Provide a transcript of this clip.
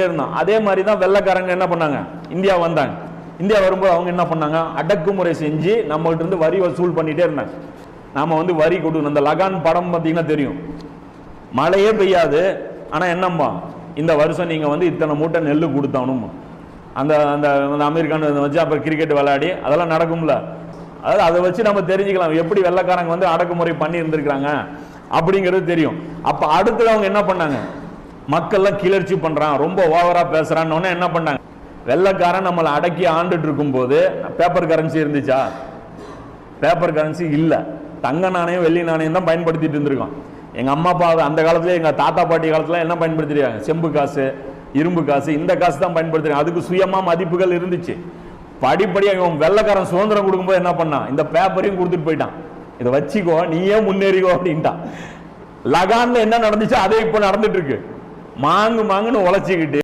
இருந்தோம் அதே மாதிரி தான் வெள்ளைக்காரங்க என்ன பண்ணாங்க? இந்தியா வந்தாங்க. இந்தியா வரும்போது அவங்க என்ன பண்ணாங்க? அடக்குமுறை செஞ்சு நம்மகிட்ட இருந்து வரி வசூல் பண்ணிட்டே இருந்தாங்க. நாம வந்து வரி கொடுக்கணும். இந்த லகான் படம் பார்த்தீங்கன்னா தெரியும். மழையே பெய்யாது. ஆனா என்னம்மா இந்த வருஷம் நீங்கள் வந்து இத்தனை மூட்டை நெல் கொடுத்தானும். அந்த அந்த அந்த அமெரிக்கான இதை வச்சு அப்புறம் கிரிக்கெட் விளையாடி அதெல்லாம் நடக்கும்ல. அதாவது அதை வச்சு நம்ம தெரிஞ்சுக்கலாம். எப்படி வெள்ளைக்காரங்க வந்து அடக்குமுறை பண்ணி இருந்திருக்கிறாங்க அப்படிங்கிறது தெரியும். அப்போ அடுத்தது அவங்க என்ன பண்ணாங்க? மக்கள்லாம் கிளர்ச்சி பண்ணுறான் ரொம்ப ஓவராக பேசுகிறான்னு உடனே என்ன பண்ணாங்க? வெள்ளைக்காரன் நம்மளை அடக்கி ஆண்டுட்டு இருக்கும்போது பேப்பர் கரன்சி இருந்துச்சா? பேப்பர் கரன்சி இல்லை. தங்க நாணயம் வெள்ளி நாணயம் தான் பயன்படுத்திட்டு இருந்திருக்கோம். எங்கள் அம்மா அப்பா அந்த காலத்துல எங்கள் தாத்தா பாட்டி காலத்தில் என்ன பயன்படுத்திருக்காங்க? செம்பு காசு இரும்பு காசு இந்த காசு தான் பயன்படுத்துறாங்க அதுக்கு சுயமாக மதிப்புகள் இருந்துச்சு. படிப்படியாக இவன் வெள்ளைக்காரன் சுதந்திரம் கொடுக்கும்போது என்ன பண்ணான்? இந்த பேப்பரையும் கொடுத்துட்டு போயிட்டான். இதை வச்சுக்கோ நீயே முன்னேறிக்கோ அப்படின்ட்டான். லகான்ல என்ன நடந்துச்சோ அதே இப்போ நடந்துட்டு இருக்கு. மாங்கு மாங்குன்னு உழைச்சிக்கிட்டு